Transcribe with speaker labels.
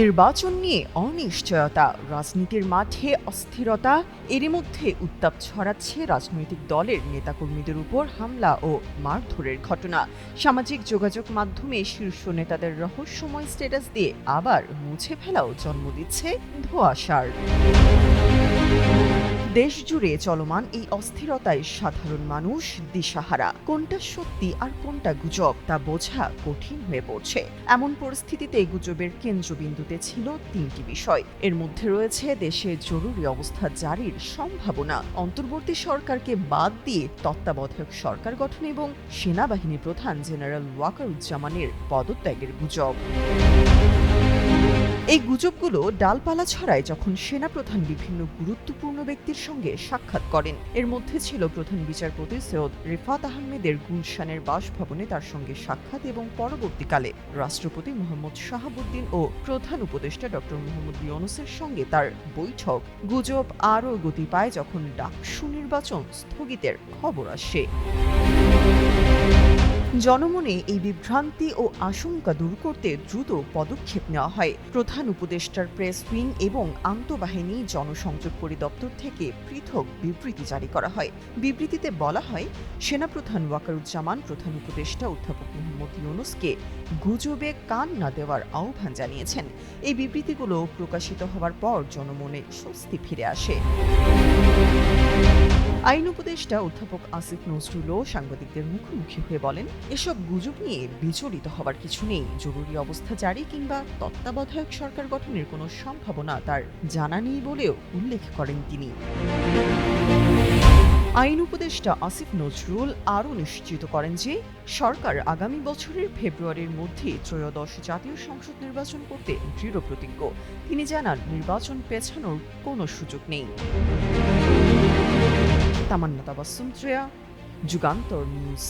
Speaker 1: নির্বাচন নিয়ে অনিশ্চয়তা। রাজনীতির মাঠে অস্থিরতা, এরই মধ্যে উত্তাপ ছড়াচ্ছে রাজনৈতিক দলের নেতাকর্মীদের উপর হামলা ও মারধরের ঘটনা। সামাজিক যোগাযোগ মাধ্যমে শীর্ষ নেতাদের রহস্যময় স্ট্যাটাস দিয়ে আবার মুছে ফেলাও জন্ম দিচ্ছে ধোঁয়াশার। দেশ জুড়ে চলমান এই অস্থিরতায় সাধারণ মানুষ দিশাহারা। কোনটা সত্যি আর কোনটা গুজব, তা বোঝা কঠিন হয়ে পড়ছে। এমন পরিস্থিতিতে গুজবের কেন্দ্রবিন্দুতে ছিল তিনটি বিষয়। এর মধ্যে রয়েছে দেশে জরুরি অবস্থা জারির সম্ভাবনা। অন্তর্বর্তী সরকারকে বাদ দিয়ে তত্ত্বাবধায়ক সরকার গঠন এবং সেনাবাহিনী প্রধান জেনারেল ওয়াকারুজ্জামানের পদত্যাগের গুজব। এই গুজবগুলো ডালপালা ছড়ায় যখন সেনাপ্রধান বিভিন্ন গুরুত্বপূর্ণ ব্যক্তির সঙ্গে সাক্ষাৎ করেন। এর মধ্যে ছিল প্রধান বিচারপতি সৈয়দ রিফাত আহমেদের গুলশানের বাসভবনে তার সঙ্গে সাক্ষাৎ এবং পরবর্তীকালে রাষ্ট্রপতি মোহাম্মদ শাহাবুদ্দিন ও প্রধান উপদেষ্টা ডক্টর মোহাম্মদ ইউনুসের সঙ্গে তার বৈঠক। গুজব আরও গতি পায় যখন ডাকসু নির্বাচন স্থগিতের খবর আসে। জনমনে এই বিভ্রান্তি ও আশঙ্কা দূর করতে দ্রুত পদক্ষেপ নেওয়া হয়। প্রধান উপদেষ্টার প্রেস উইং এবং আন্তঃবাহিনী জনসংযোগ পরিদপ্তর থেকে পৃথক বিবৃতি জারি করা হয়। বিবৃতিতে বলা হয়, সেনাপ্রধান ওয়াকারুজ্জামান, প্রধান উপদেষ্টা অধ্যাপক মোহাম্মদ ইউনুসকে গুজবে কান না দেওয়ার আহ্বান জানিয়েছেন। এই বিবৃতিগুলো প্রকাশিত হওয়ার পর জনমনে স্বস্তি ফিরে আসে। আইন উপদেষ্টা অধ্যাপক আসিফ নজরুলও সাংবাদিকদের মুখোমুখি হয়ে বলেন, এসব গুজব নিয়ে বিচলিত হবার কিছু নেই। জরুরি অবস্থা জারি কিংবা তত্ত্বাবধায়ক সরকার গঠনের কোনো সম্ভাবনা তার জানা নেই বলেও উল্লেখ করেন তিনি। আইন উপদেষ্টা আসিফ নজরুল আরও নিশ্চিত করেন যে, সরকার আগামী বছরের ফেব্রুয়ারির মধ্যে ত্রয়োদশ জাতীয় সংসদ নির্বাচন করতে দৃঢ় প্রতিজ্ঞ। তিনি জানান, নির্বাচন পেছানোর কোনো সুযোগ নেই। তামান্না তাবাসুম ত্রেয়া যুগান্তর নিউজ।